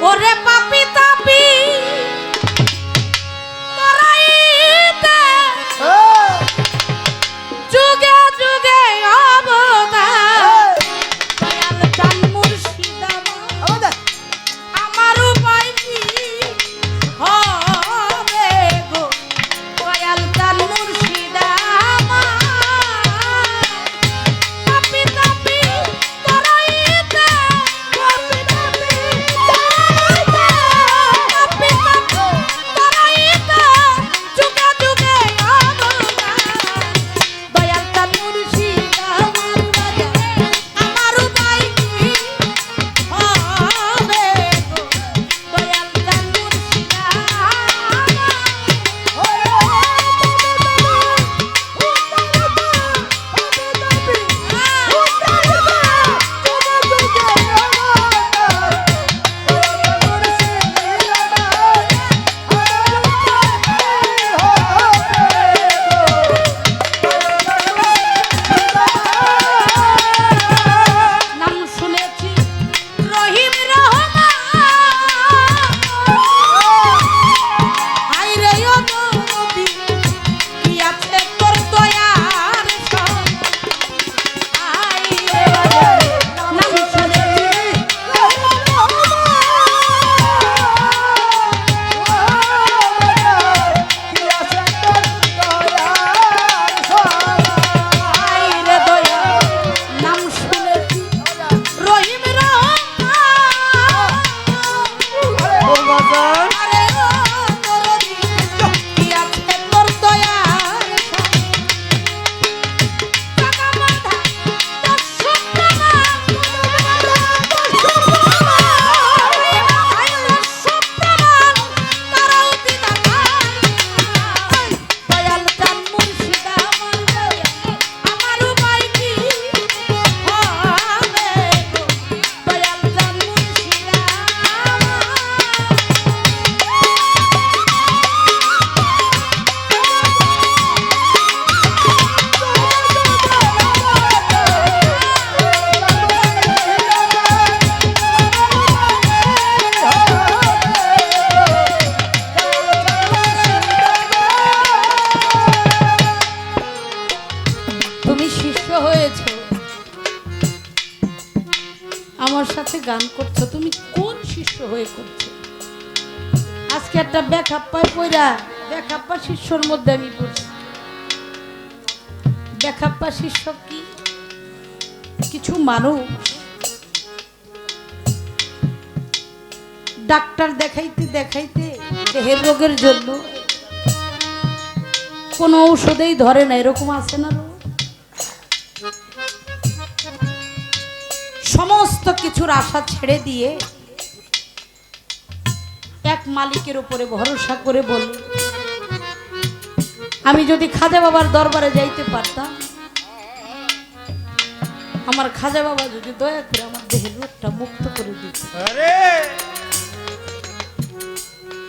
ওরে পাপি সাথে গান করছ, তুমি কোন শিষ্য হয়ে করছ? আজকে একটা ব্যাখাপ্পায় পইরা ব্যাখাপ্পা শিষ্যর মধ্যে আমি পড়ছি। ব্যাখাপ্পা শিষ্য কি? কিছু মানুষ ডাক্তার দেখাইতে দেখাইতে দেহের রোগের জন্য কোনো ঔষধেই ধরে না, এরকম আছে না কিছুর আশা ছেড়ে দিয়ে এক মালিকের উপরে ভরসা করে বলে আমি যদি খাজা বাবার দরবারে যাইতে পারতাম আমার খাজা বাবা যদি দয়া করে আমার দেহের রোগটা মুক্ত করে দিত। আরে!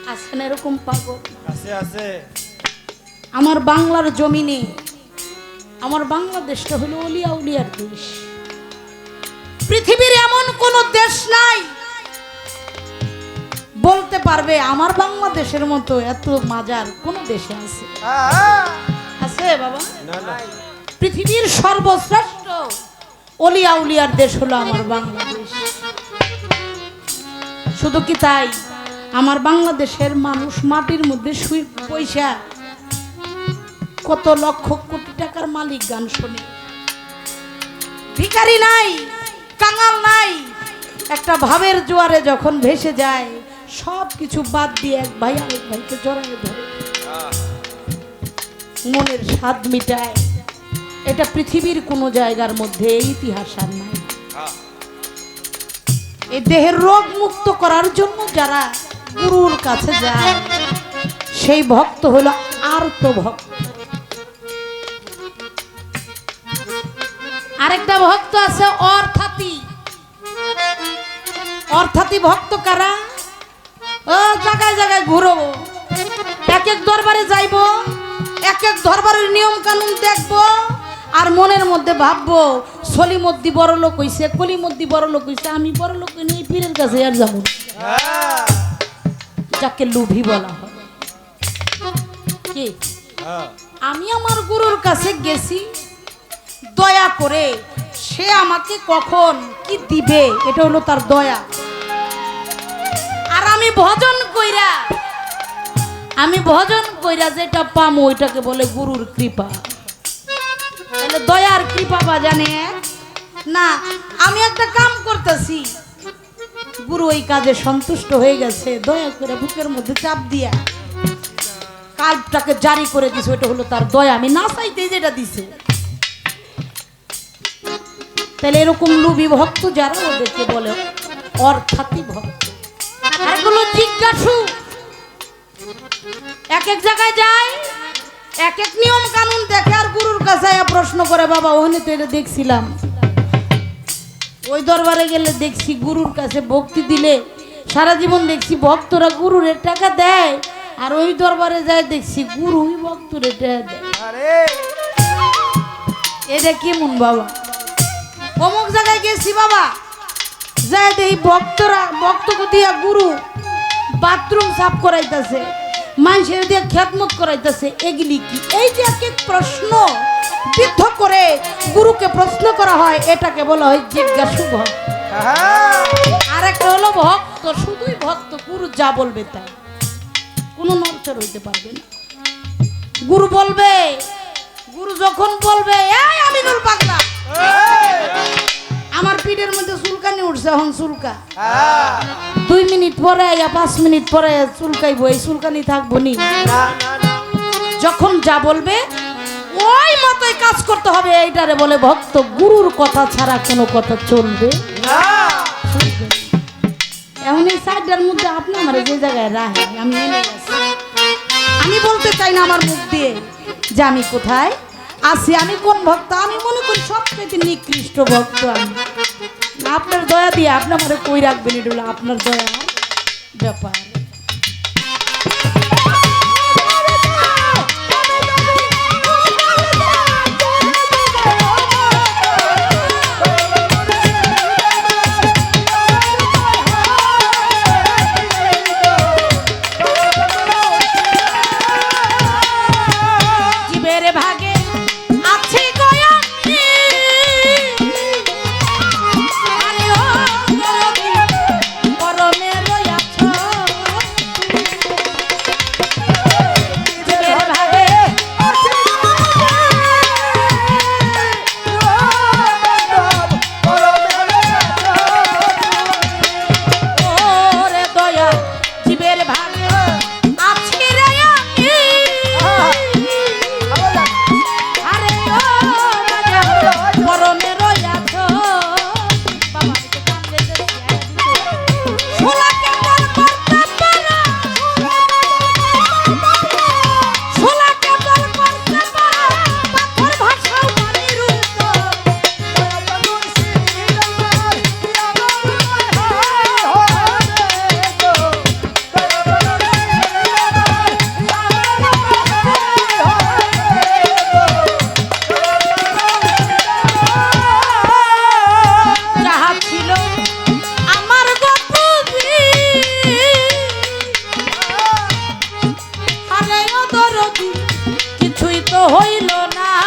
আছে না এরকম পাগল? আছে আছে। আমার বাংলার জমিনে আমার বাংলাদেশটা হলো অলিয়া উলিয়ার দেশ। কোন দেশ নাই। বলতে পারবে আমার বাংলাদেশের মতো এত মাজার কোন দেশে আছে? আছে বাবা? পৃথিবীর সর্বশ্রেষ্ঠ অলিয়া উলিয়ার দেশ হলো আমার বাংলাদেশ। শুধু কি তাই? আমার বাংলাদেশের মানুষ মাটির মধ্যে শুই পয়সা। কত লক্ষ কোটি টাকার মালিক গান শোনে। ভিকারি নাই কাঙাল নাই। একটা ভাবের জোয়ারে যখন ভেসে যায় সব কিছু বাদ দিয়ে এক ভাই আরেক ভাইকে জড়ায় ধরে। মনের স্বাদ মিটায়। এটা পৃথিবীর কোনো জায়গার মধ্যে ইতিহাস আর নাই। এই দেহের রোগ মুক্ত করার জন্য যারা গুরুর কাছে যায়, সেই ভক্ত হলো আর্ত ভক্ত। আরেকটা ভক্ত আছে অর্থাতি। অর্থাতি ভক্ত কারা? ও জায়গায় জায়গায় ঘুরবো এক এক দরবারে যাইব এক এক দরবারের নিয়ম কানুন দেখব, আর মনের মধ্যে ভাববো, সলিমদ্দি বড় লোক হইছে, কলিমদ্দি বড় লোক হইছে, আমি বড় লোক নেই পীরের কাছে আর যাব যাকে লোভী বলা হয়। কি? আমি আমার গুরুর কাছে গেছি, দয়া করে সে আমাকে কখন কি দিবে, এটা হলো তার দয়া। আমি ভজন কইরা, আমি ভজন কইরা যেটা পামো ওইটাকে বলে গুরুর কৃপা। তাহলে দয়ার কৃপা বা জানে? না, আমি একটা কাম করতেছি। গুরু ওই কাজে সন্তুষ্ট হয়ে গেছে, দয়া করে বুকের মধ্যে চাপ দিয়া। কাল্পটাকে জারি করে দিছে ওটা হলো তার দয়া। আমি না চাইতেই যেটা দিছে। তাহলে এরকম লুবি ভক্ত যারা ওদেরকে বলে অর্থাৎই ভক্ত। এগুলো জিজ্ঞাসু এক এক জায়গায় যায় এক এক নিয়ম কানুন দেখে আর গুরুর কাছে প্রশ্ন করে বাবা ওখানে তো এটা দেখছিলাম। ওই দরবারে গেলে দেখছি গুরুর কাছে ভক্তি দিলে সারা জীবন দেখছি ভক্তরা গুরুর টাকা দেয় আর ওই দরবারে যায় দেখছি গুরুই ভক্তরে টাকা দেয়। এটা কেমন বাবা? অমুক জায়গায় গেছি বাবা। যায় দেখি ভক্তরা ভক্তকে দিয়া গুরু বাথরুম সাফ করাইতেছে মানুষের দিয়ে খেদমত করাইতেছে এগুলি কি? এই যে এক এক প্রশ্ন বিদ্ধ করে গুরুকে প্রশ্ন করা হয় এটাকে বলা হয় জিজ্ঞাসু ভক্ত। আর একটা হলো ভক্ত শুধুই ভক্ত গুরু যা বলবে তাই। কোনো নড়চড় হইতে পারবে না। গুরু বলবে গুরু যখন বলবে এই আমিনুল পাগলা! আমার পিঠের মধ্যে চুলকানি উঠছে এখন চুলকা। হ্যাঁ। দুই মিনিট পরে ইয়া পাঁচ মিনিট পরে চুলকাইবো এই চুলকানি থাকব নি। যখন যা বলবে ওই মতোই কাজ করতে হবে এইটারে বলে ভক্ত গুরুর কথা ছাড়া কোনো কথা চলবে। না। চলবে না। এখন এই সাইডটার মধ্যে আপনি আমার যে জায়গায় রাখেন আমি আমি বলতে চাই না আমার মুখ দিয়ে যে আমি কোথায় আছি আমি কোন ভক্ত আমি মনে করি সবচেয়ে নিকৃষ্ট ভক্ত আমি। আপনার দয়া দিয়ে আপনি আমার কই রাখবেন? এটা হলো আপনার দয়া ব্যাপার। দরদি কিছুই তো হইল না।